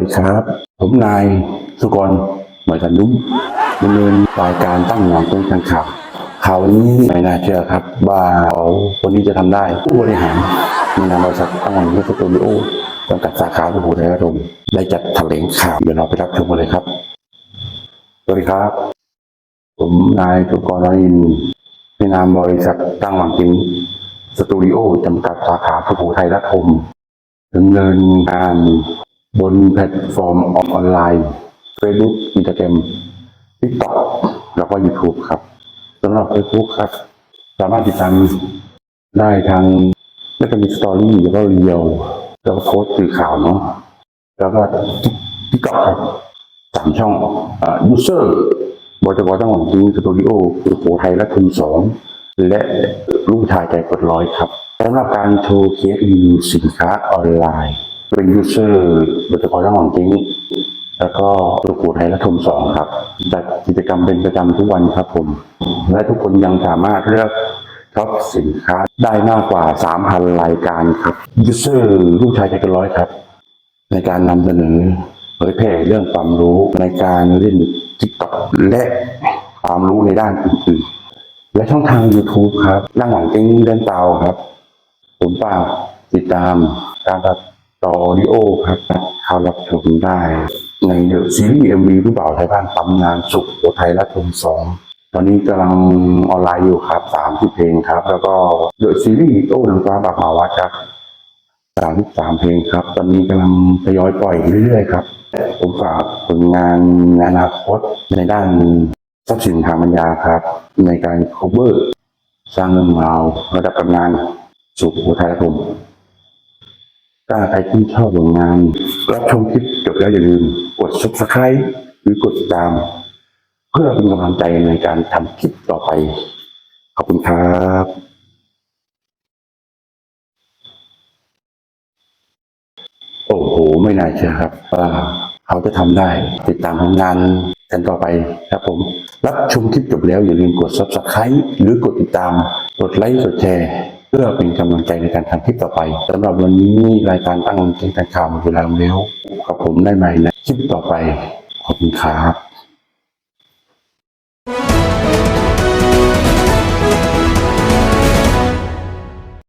วัสดีครับ ผมนายสุกรหมยกันนุ่มดำเนินรายการตั้งงานตรงทางข่าวข่าววันนี้ไม่น่าเชื่อครับว่าเขาคนนี้จะทำได้ผู้บริหารในนามบริษัทตั้งงานสตูดิโอจำกัดสาขาสุโขทัยรมได้จัดแถลงข่าวเดี๋ยวเราไปรับชมกันเลยครับสวัสดีครับ ผมนายสุกรอินทร์ในนามบริษัทตั้งหวังจิงสตูดิโอจำกัดสาขาสุโขทัยระดมดำเนินงาน บนแพลตฟอร์มออนไลน์ Facebook Instagram TikTok แล้วก็ YouTube ครับสำหรับ Facebook ครับ สามารถติดตามได้ทางแล้วก็มีสตอรี่แล้วก็เรียวแล้วก็โพสต์สื่อข่าวเนาะแล้วก็ TikTok ครับสามช่องยูเซอร์บอจบอตั้งหวังจริงสตูดิโอสุโขทัยและทุนสองและลูกชายใจกดร้อยครับสำหรับการโชว์เคสรีวิวสินค้าออนไลน์ เป็นยูเซอร์โดยเฉพาะเจ้าของจริงแล้วก็สุโขทัยและทมสองครับจัดกิจกรรมเป็นประจำทุกวันครับผม และทุกคนยังสามารถเลือกช็อปสินค้าได้มากกว่า 3,000 รายการครับยูเซอร์ลูกชายใจกดร้อยครับ ในการนำเสนอเผยแพร่เรื่องความรู้ในการเล่นทิกตอกและความรู้ในด้านอื่นๆ และช่องทาง YouTube ครับนั่งหลังเก้งเดินเตาครับ ผมฝาติดตามการ ต่อวิดีโอครับเข้ารับชมได้ ในเดอะซีรีส์เอ็มวีผู้บ่าวไทยบ้านตำนานสุขโขทัยและทมสองตอนนี้กำลังออนไลน์อยู่ครับสามที่เพลงครับ แล้วก็เดอะซีรีส์โอ้หนังฟ้าบาปาวาจักสามสามเพลงครับ ตอนนี้กำลังทยอยปล่อยเรื่อยๆครับ ผมฝากผลงานในอนาคตในด้านทรัพย์สินทางปัญญาครับ ในการ cover สร้างเรื่องราวระดับตำนานสู่โขทัยและผม ถ้าใครที่ชอบผลงาน รับชมคลิปจบแล้วอย่าลืม กด subscribe หรือกดติดตาม เพื่อเป็นกำลังใจในการทำคลิปต่อไป ขอบคุณครับโอ้โห ไม่น่าเชื่อครับว่าเขาจะทำได้ ติดตามผลงานกันต่อไปครับผม รับชมคลิปจบแล้วอย่าลืมกด subscribe หรือกดติดตาม กดไลค์ กดแชร์ เพื่อเป็นกำลังใจในการทำคลิปต่อไปสำหรับวันนี้รายการตั้งใจการข่าวหมดเวลาแล้วกับผมได้ใหม่ในคลิปต่อไปขอบคุณครับ